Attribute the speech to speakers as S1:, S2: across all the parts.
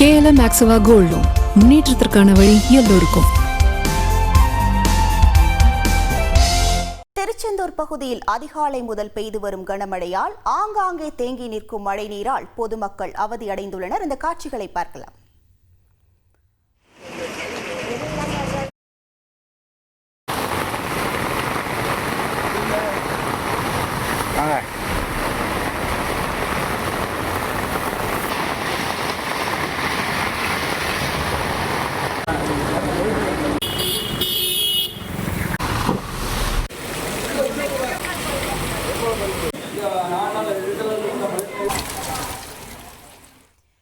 S1: KLM மேக்ஸிவா gold முன்னேற்றத்திற்கான வழி எல்லோருக்கும்.
S2: திருச்செந்தூர் பகுதியில் அதிகாலை முதல் பெய்து வரும் கனமழையால் ஆங்காங்கே தேங்கி நிற்கும் மழை நீரால் பொதுமக்கள் அவதியடைந்துள்ளனர் இந்த காட்சிகளை பார்க்கலாம்.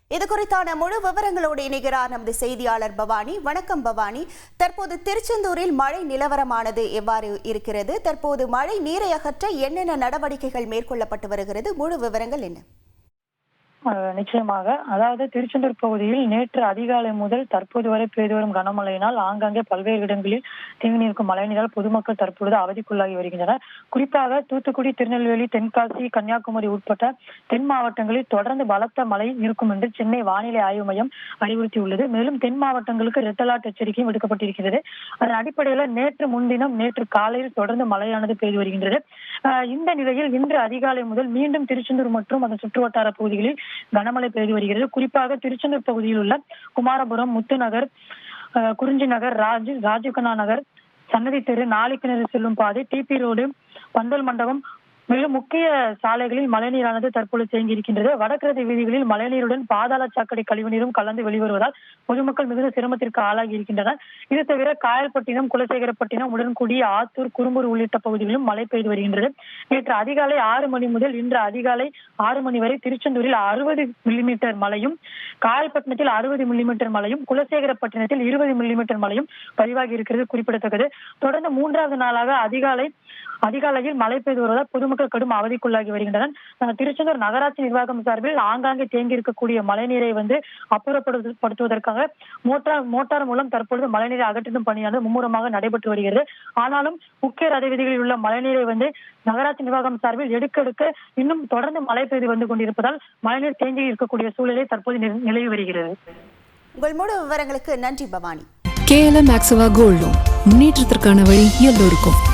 S2: இது குறித்தான முழு விவரங்களோடு இணைகிறார் நமது செய்தியாளர் பவானி. வணக்கம் பவானி. தற்போது திருச்செந்தூரில் மழை நிலவரமானது எவ்வாறு இருக்கிறது? தற்போது மழை நீரை அகற்ற என்னென்ன நடவடிக்கைகள் மேற்கொள்ளப்பட்டு வருகிறது? முழு விவரங்கள் என்ன?
S3: நிச்சயமாக. அதாவது திருச்செந்தூர் பகுதியில் நேற்று அதிகாலை முதல் தற்போது வரை பெய்து வரும் கனமழையினால் ஆங்காங்கே பல்வேறு இடங்களில் தேங்கி நிற்கும் மழைநீரால் பொதுமக்கள் தற்பொழுது அவதிக்குள்ளாகி வருகின்றனர். குறிப்பாக தூத்துக்குடி திருநெல்வேலி தென்காசி கன்னியாகுமரி உட்பட்ட தென் மாவட்டங்களில் தொடர்ந்து பலத்த மழை இருக்கும் என்று சென்னை வானிலை ஆய்வு மையம் அறிவுறுத்தியுள்ளது. மேலும் தென் மாவட்டங்களுக்கு ரெட் அலர்ட் எச்சரிக்கையும் விடுக்கப்பட்டிருக்கிறது. அதன் அடிப்படையில் நேற்று முன்தினம் நேற்று காலையில் தொடர்ந்து மழையானது பெய்து வருகின்றது. இந்த நிலையில் இன்று அதிகாலை முதல் மீண்டும் திருச்செந்தூர் மற்றும் அதன் சுற்றுவட்டார பகுதிகளில் கனமழை பெய்து வருகிறது. குறிப்பாக திருச்செந்தூர் பகுதியில் உள்ள குமாரபுரம் முத்துநகர் அஹ் குறிஞ்சி நகர் ராஜ் ராஜீவ்கண்ணா நகர் சன்னதி தெரு நாளிக்கிணறு செல்லும் பாதை டிபி ரோடு பந்தல் மண்டபம் மேலும் முக்கிய சாலைகளில் மழைநீரானது தற்போது தேங்கி இருக்கின்றது. வடகிழக்கு வீதிகளில் மழைநீருடன் பாதாள சாக்கடை கழிவுநீரும் கலந்து வெளிவருவதால் பொதுமக்கள் மிகுந்த சிரமத்திற்கு ஆளாகி இருக்கின்றனர். இது தவிர காயல்பட்டினம் குலசேகரப்பட்டினம் உடன்குடி ஆத்தூர் குறும்பூர் உள்ளிட்ட பகுதிகளிலும் மழை பெய்து வருகின்றது. நேற்று அதிகாலை ஆறு மணி முதல் இன்று அதிகாலை ஆறு மணி வரை திருச்செந்தூரில் அறுபது மில்லிமீட்டர் மழையும் காயல்பட்டினத்தில் அறுபது மில்லிமீட்டர் மழையும் குலசேகரப்பட்டினத்தில் இருபது மில்லிமீட்டர் மழையும் பதிவாகி இருக்கிறது குறிப்பிடத்தக்கது. தொடர்ந்து மூன்றாவது நாளாக அதிகாலை அதிகாலையில் மழை பெய்து வருவதால் பொதுமக்கள் கடும் அவதிக்குள்ளாகி வருகின்றனர். திருச்செந்தூர் நகராட்சி நிர்வாகம் சார்பில் ஆங்காங்கே தேங்கி இருக்கக்கூடிய மழைநீரை வந்து அப்புறப்படுத்துவதற்காக மோட்டார் மோட்டார் மூலம் தற்பொழுது மழைநீரை அகற்றும் பணியானது மும்முரமாக நடைபெற்று வருகிறது. ஆனாலும் முக்கிய ரத வீதிகளில் உள்ள மழைநீரை வந்து நகராட்சி நிர்வாகம் சார்பில் எடுக்க எடுக்க இன்னும் தொடர்ந்து மழை பெய்து வந்து கொண்டிருப்பதால் மழைநீர் தேங்கி இருக்கக்கூடிய சூழலை தற்போது நில- நிலவி வருகிறது.
S2: உங்கள் முழு விவரங்களுக்கு நன்றி பவானி.
S1: கேஎல்எம் மேக்ஸிவா கோல்ட் லோன் முன்னேற்றத்திற்கான வழி எல்லோருக்கும்.